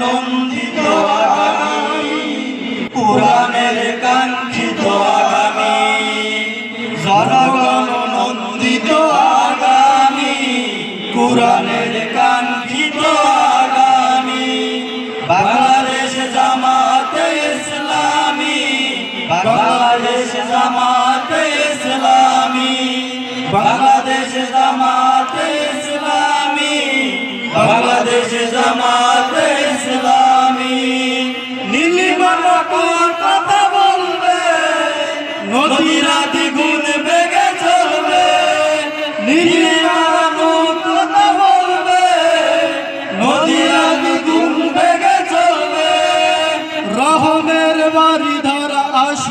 নন্দিত আগামী পুরাণের কাঙ্ক্ষিত আগামী। নন্দিত আগামী আগামী বাংলাদেশ জামাতে ইসলামী বাংলাদেশ জামাতে